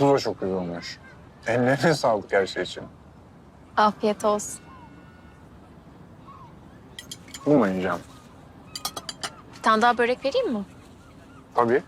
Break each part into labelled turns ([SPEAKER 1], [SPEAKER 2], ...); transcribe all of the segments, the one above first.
[SPEAKER 1] Bu da çok güzel olmuş. Ellerine sağlık her şey için.
[SPEAKER 2] Afiyet olsun.
[SPEAKER 1] Bu mu yiyeceğim?
[SPEAKER 2] Bir tane daha börek vereyim mi?
[SPEAKER 1] Tabii.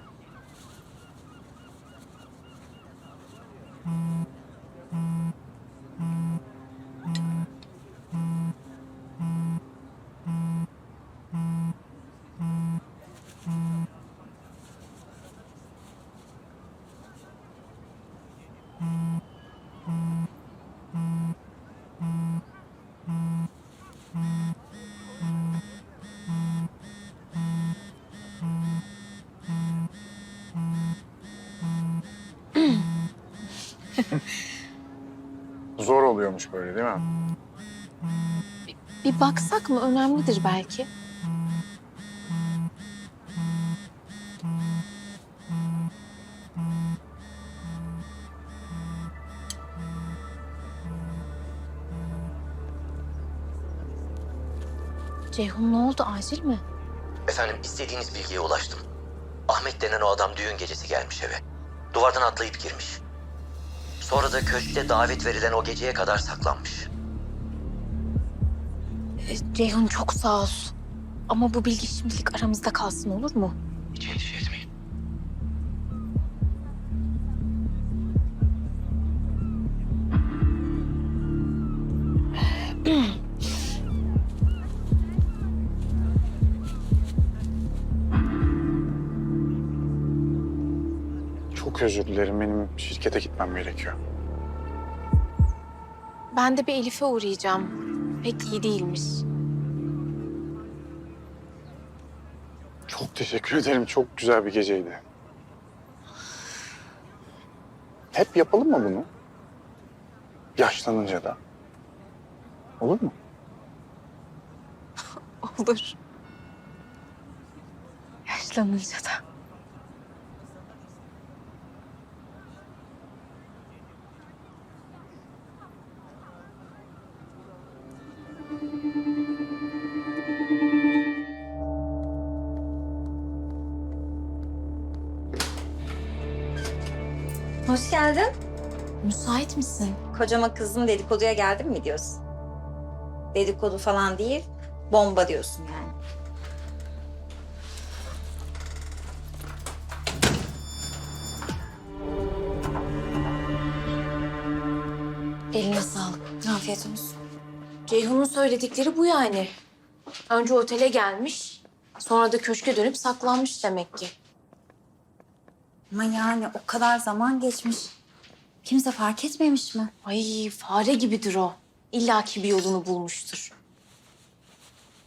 [SPEAKER 1] Zor oluyormuş böyle değil mi?
[SPEAKER 2] Bir baksak mı? Önemlidir belki. Ceyhun ne oldu? Acil mi?
[SPEAKER 3] Efendim istediğiniz bilgiye ulaştım. Ahmet denen o adam düğün gecesi gelmiş eve. Duvardan atlayıp girmiş. Sonra da köşkte davet verilen o geceye kadar saklanmış.
[SPEAKER 2] E, Ceyhun çok sağ olsun. Ama bu bilgi şimdilik aramızda kalsın olur mu?
[SPEAKER 3] Hiç endişe etmeyin.
[SPEAKER 1] Özür dilerim. Benim şirkete gitmem gerekiyor.
[SPEAKER 2] Ben de bir Elif'e uğrayacağım. Pek iyi değilmiş.
[SPEAKER 1] Çok teşekkür ederim. Çok güzel bir geceydi. Hep yapalım mı bunu? Yaşlanınca da. Olur mu?
[SPEAKER 2] Olur. Yaşlanınca da.
[SPEAKER 4] Hoş geldin.
[SPEAKER 2] Müsait misin?
[SPEAKER 4] Kocama kızdım dedikoduya geldin mi diyorsun? Dedikodu falan değil, bomba diyorsun yani.
[SPEAKER 2] Eline sağlık.
[SPEAKER 4] Afiyet olsun.
[SPEAKER 2] Ceyhun'un söyledikleri bu yani. Önce otele gelmiş, sonra da köşke dönüp saklanmış demek ki.
[SPEAKER 4] Ama yani o kadar zaman geçmiş. Kimse fark etmemiş mi?
[SPEAKER 2] Ay fare gibidir o. İlla ki bir yolunu bulmuştur.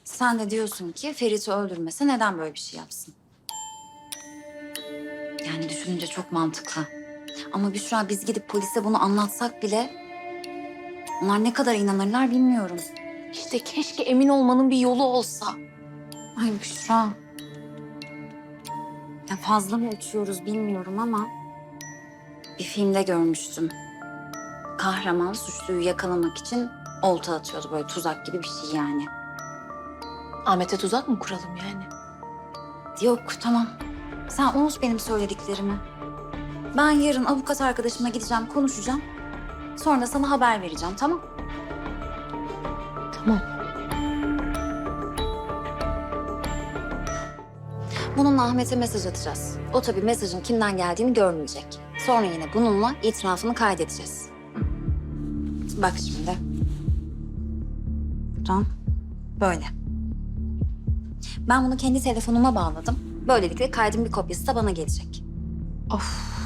[SPEAKER 4] Sen de diyorsun ki Ferit'i öldürmese neden böyle bir şey yapsın? Yani düşününce çok mantıklı. Ama Büşra biz gidip polise bunu anlatsak bile... ...onlar ne kadar inanırlar bilmiyorum.
[SPEAKER 2] İşte keşke emin olmanın bir yolu olsa.
[SPEAKER 4] Ay Büşra. Fazla mı uçuyoruz bilmiyorum ama... ...bir filmde görmüştüm. Kahraman suçluyu yakalamak için olta atıyordu. Böyle tuzak gibi bir şey yani.
[SPEAKER 2] Ahmet'e tuzak mı kuralım yani?
[SPEAKER 4] Yok tamam. Sen unut benim söylediklerimi. Ben yarın avukat arkadaşıma gideceğim, konuşacağım. Sonra da sana haber vereceğim, tamam?
[SPEAKER 2] Tamam.
[SPEAKER 4] Bununla Ahmet'e mesaj atacağız. O tabii mesajın kimden geldiğini görmeyecek. Sonra yine bununla itirafını kaydedeceğiz. Bak şimdi. Buradan böyle. Ben bunu kendi telefonuma bağladım. Böylelikle kaydın bir kopyası da bana gelecek.
[SPEAKER 2] Of.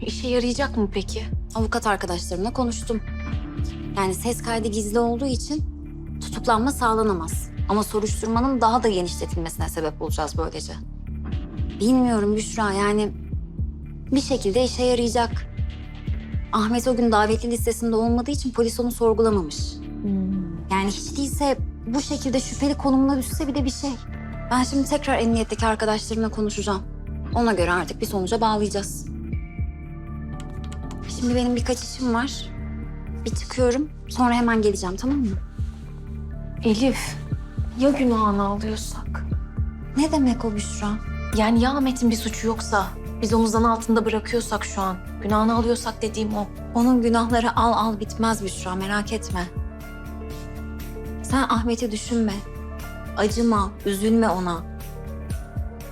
[SPEAKER 2] İşe yarayacak mı peki?
[SPEAKER 4] Avukat arkadaşlarımla konuştum. Yani ses kaydı gizli olduğu için tutuklanma sağlanamaz. Ama soruşturmanın daha da genişletilmesine sebep olacağız böylece. Bilmiyorum Büşra yani bir şekilde işe yarayacak. Ahmet o gün davetli listesinde olmadığı için polis onu sorgulamamış. Yani hiç değilse bu şekilde şüpheli konumuna düşse bir de bir şey. Ben şimdi tekrar emniyetteki arkadaşlarımla konuşacağım. Ona göre artık bir sonuca bağlayacağız. Şimdi benim birkaç işim var. Bir çıkıyorum. Sonra hemen geleceğim tamam mı?
[SPEAKER 2] Elif, ya günahını alıyorsak?
[SPEAKER 4] Ne demek o Büşra?
[SPEAKER 2] Yani ya Ahmet'in bir suçu yoksa? Biz omuzdan altında bırakıyorsak şu an. Günahını alıyorsak dediğim o.
[SPEAKER 4] Onun günahları al al bitmez Büşra merak etme. Sen Ahmet'i düşünme. Acıma, üzülme ona.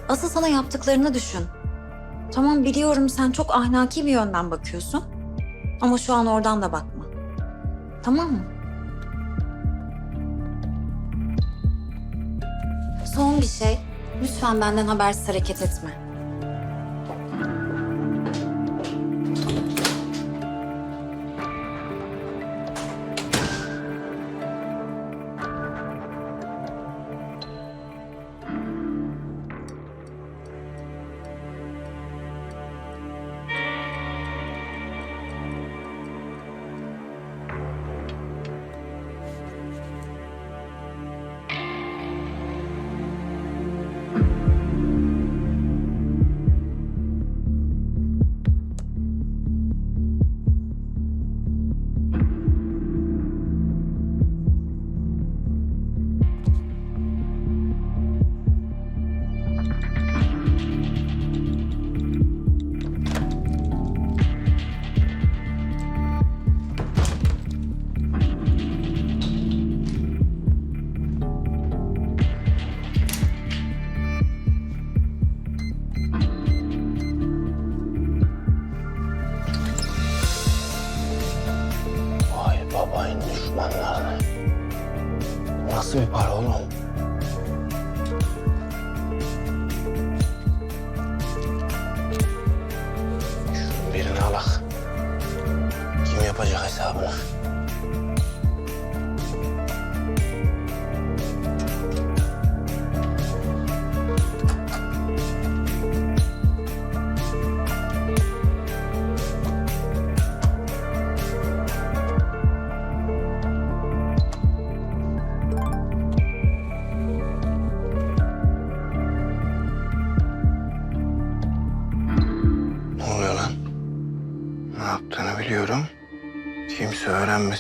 [SPEAKER 4] Asıl sana yaptıklarını düşün. Tamam biliyorum sen çok ahlaki bir yönden bakıyorsun. Ama şu an oradan da bakma. Tamam mı? Son bir şey. Lütfen benden habersiz hareket etme.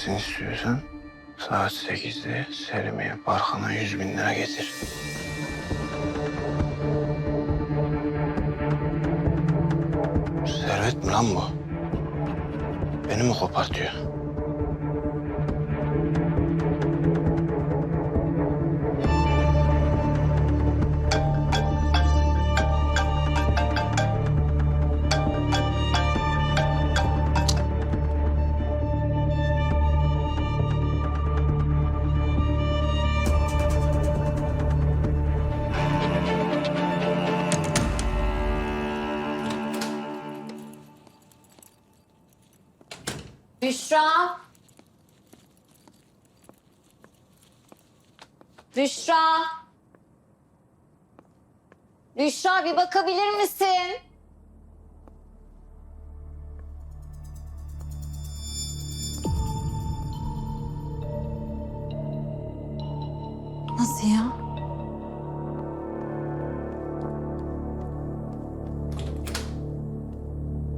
[SPEAKER 5] Öğrenmesin istiyorsan saat 8'de Selimiye parkına 100 bin lira getir. Servet mi lan bu? Beni mi kopartıyor?
[SPEAKER 4] Bir bakabilir misin? Nasıl ya?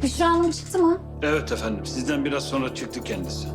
[SPEAKER 4] Büşra Hanım çıktı mı?
[SPEAKER 6] Evet efendim. Sizden biraz sonra çıktı kendisi.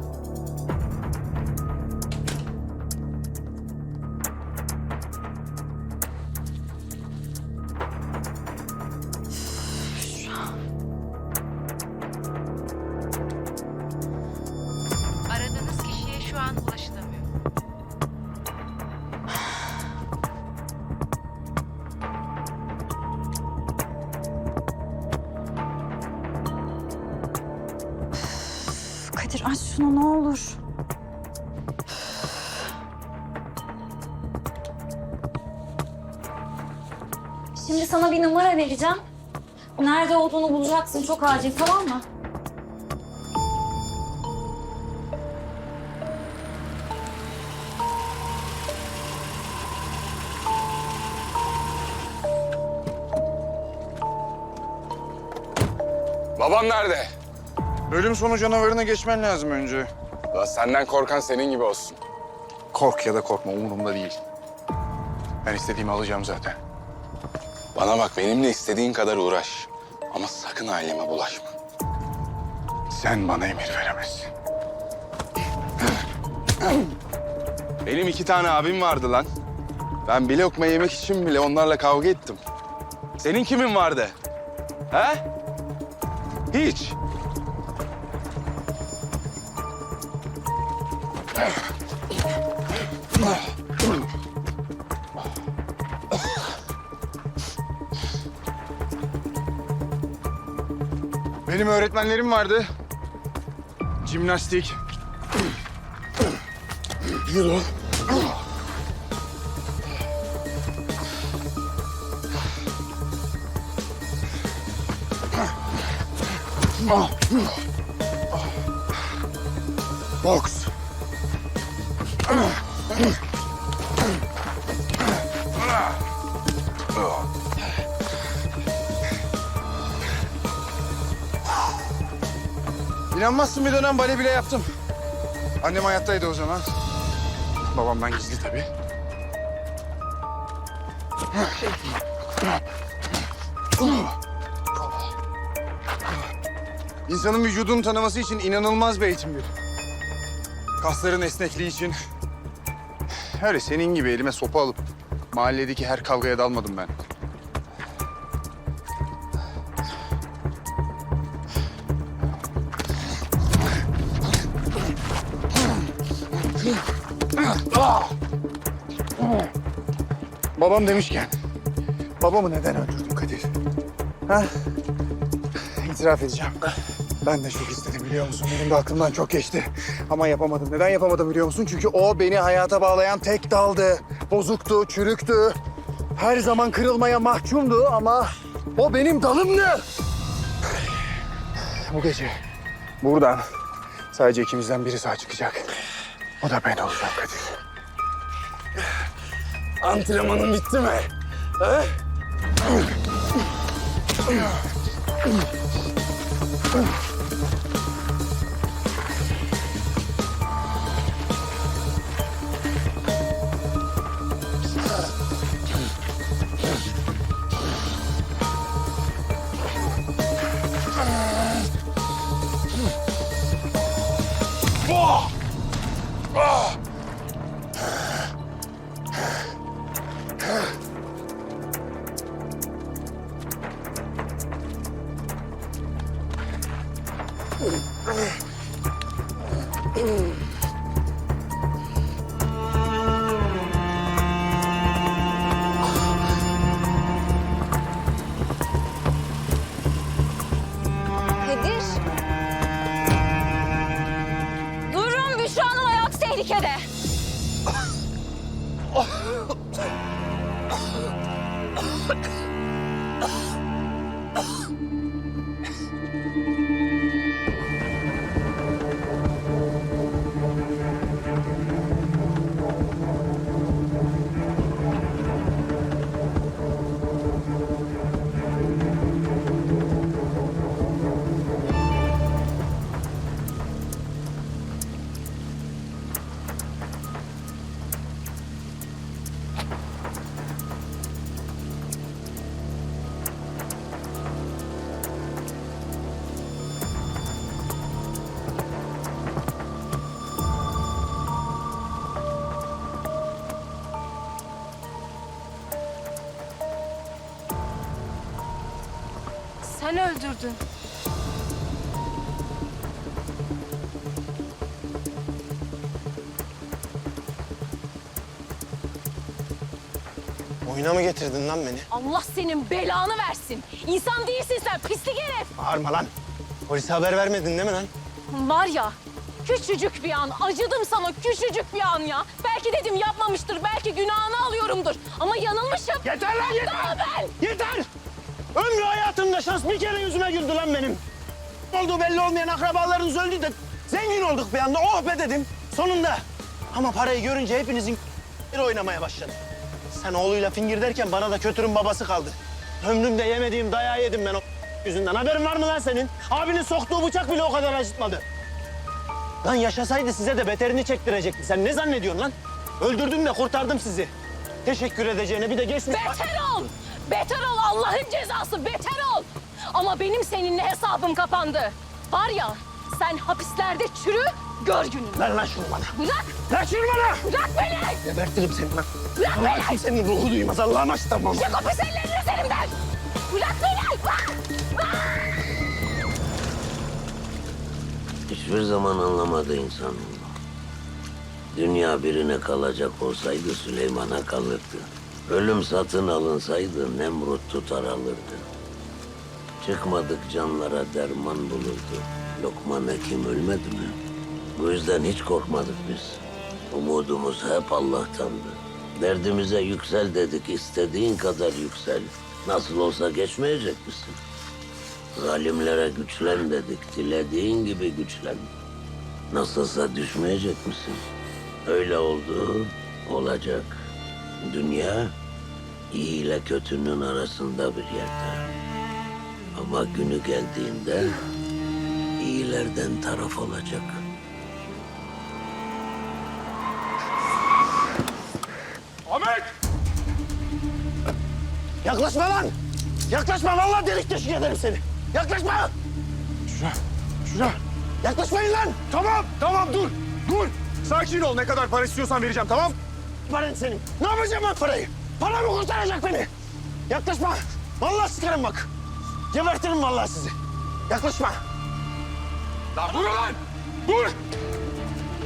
[SPEAKER 4] Aç şunu ne olur. Şimdi sana bir numara vereceğim. Nerede olduğunu bulacaksın çok acil tamam mı?
[SPEAKER 7] Babam nerede? Ölüm sonu canavarına geçmen lazım önce.
[SPEAKER 1] La senden korkan senin gibi olsun.
[SPEAKER 7] Kork ya da korkma umurumda değil. Ben istediğimi alacağım zaten.
[SPEAKER 1] Bana bak benimle istediğin kadar uğraş. Ama sakın aileme bulaşma.
[SPEAKER 7] Sen bana emir veremezsin.
[SPEAKER 1] Benim iki tane abim vardı lan. Ben bir lokma yemek için bile onlarla kavga ettim. Senin kimin vardı? He? Hiç. Benim öğretmenlerim vardı. Jimnastik. Judo. Boks. İnanmazsın bir dönem bale bile yaptım. Annem hayattaydı o zaman. Babamdan gizli tabii. İnsanın vücudunu tanıması için inanılmaz bir eğitim bir. Kasların esnekliği için. Öyle senin gibi elime sopa alıp mahalledeki her kavgaya dalmadım ben. Babam demişken, babamı neden öldürdün Kadir? Ha? İtiraf edeceğim. Ben de çok istedim biliyor musun? Benim de aklımdan çok geçti. Ama yapamadım. Neden yapamadım biliyor musun? Çünkü o beni hayata bağlayan tek daldı. Bozuktu, çürüktü. Her zaman kırılmaya mahkumdu ama o benim dalımdı. Bu gece buradan sadece ikimizden biri sağ çıkacak. O da ben olacağım Kadir. Antrenmanın bitti mi? He?
[SPEAKER 2] Sen öldürdün.
[SPEAKER 3] Oyuna mı getirdin lan beni?
[SPEAKER 2] Allah senin belanı versin. İnsan değilsin sen pislik herif.
[SPEAKER 3] Bağırma lan. Polise haber vermedin değil mi lan?
[SPEAKER 2] Var ya küçücük bir an acıdım sana küçücük bir an ya. Belki dedim yapmamıştır belki günahını alıyorumdur. Ama yanılmışım.
[SPEAKER 3] Yeter lan yeter!
[SPEAKER 2] Daha ben.
[SPEAKER 3] Yeter! Ömrü hayatımda şans bir kere yüzüme güldü lan benim. Olduğu belli olmayan akrabalarınız öldü de zengin olduk bir anda. Oh be dedim. Sonunda. Ama parayı görünce hepinizin bir oynamaya başladı. Sen oğluyla fingir derken bana da kötürün babası kaldı. Ömrümde yemediğim dayağı yedim ben o yüzünden. Haberin var mı lan senin? Abinin soktuğu bıçak bile o kadar acıtmadı. Lan yaşasaydı size de beterini çektirecekti. Sen ne zannediyorsun lan? Öldürdüm de kurtardım sizi. Teşekkür edeceğine bir de geçmiş...
[SPEAKER 2] Beter ol. Beter ol Allah'ın cezası beter ol. Ama benim seninle hesabım kapandı. Var ya sen hapislerde çürü gör gününü.
[SPEAKER 3] Ver lan şunu bana.
[SPEAKER 2] Bırak.
[SPEAKER 3] Ver şunu bana.
[SPEAKER 2] Bırak beni.
[SPEAKER 3] Gebertirim seni lan.
[SPEAKER 2] Bırak
[SPEAKER 3] Allah
[SPEAKER 2] beni.
[SPEAKER 3] kimsenin ruhu duymaz Allah'ın aşkına tamam.
[SPEAKER 2] Çek o pis ellerini üzerimden. Bırak beni. Ah!
[SPEAKER 8] hiçbir zaman anlamadı insan. Dünya birine kalacak olsaydı Süleyman'a kalırdı. Ölüm satın alınsaydı Nemrut tutar alırdı. Çıkmadık canlara derman bulurdu. Lokman Hekim ölmedi mi? Bu yüzden hiç korkmadık biz. Umudumuz hep Allah'tandı. Derdimize yüksel dedik, istediğin kadar yüksel. Nasıl olsa geçmeyecek misin? Zalimlere güçlen dedik, dilediğin gibi güçlen. Nasılsa düşmeyecek misin? Öyle oldu, olacak. Dünya iyi ile kötünün arasında bir yerde. Ama günü geldiğinde iyilerden taraf olacak.
[SPEAKER 1] Ahmet! Yaklaşma lan! Yaklaşma vallahi delik deşik ederim seni. Yaklaşma! Şura, şura. Yaklaşmayın lan! Tamam, tamam dur, dur. Sakin ol. Ne kadar para istiyorsan vereceğim, tamam? Paran senin. Ne yapacağım ben parayı? Para mı kurtaracak beni? Yaklaşma. Vallahi sıkarım bak. Gebertirim vallahi sizi. Yaklaşma.
[SPEAKER 9] Lan dur lan! Dur!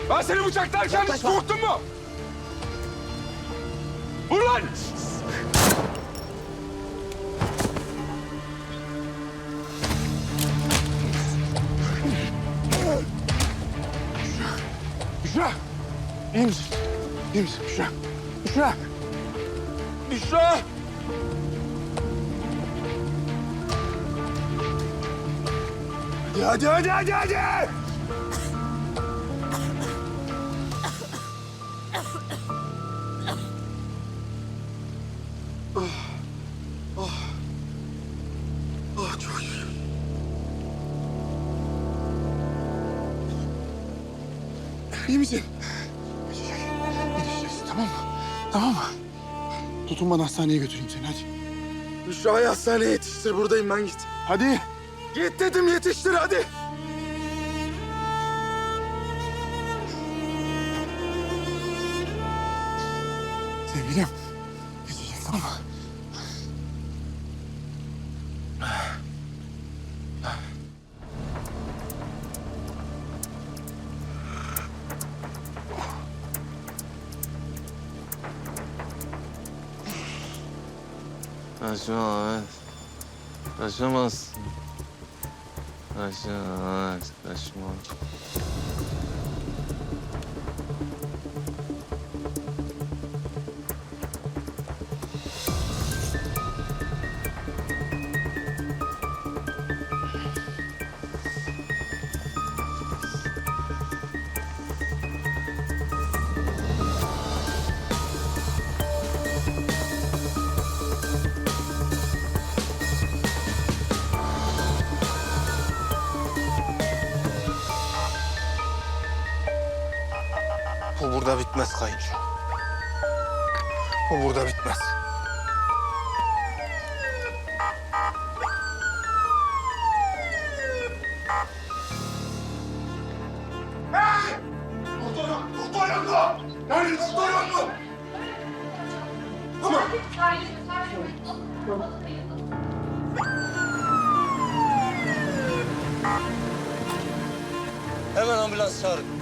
[SPEAKER 9] Ben seni bıçaklarken hiç
[SPEAKER 1] Yaklaşma.
[SPEAKER 9] korktun mu? Vur lan!
[SPEAKER 1] Büşra! İyi misin? İyi misin Büşra? Büşra!
[SPEAKER 9] Büşra!
[SPEAKER 1] Hadi hadi hadi hadi hadi! Oh, oh. Çok şükür. İyi misin? Tamam mı? Tamam mı? Tutun bana hastaneye götüreyim seni hadi. Büşra'yı hastaneye yetiştir buradayım ben git. Hadi. Git dedim yetiştir hadi.
[SPEAKER 10] Kaçamazsın. Kaçma Ahmet,
[SPEAKER 1] burada bitmez kayınço. Bu burada bitmez. Doktor yok, doktor yok mu? Nerede doktor yok mu? Tamam.
[SPEAKER 10] Hemen ambulans çağırın.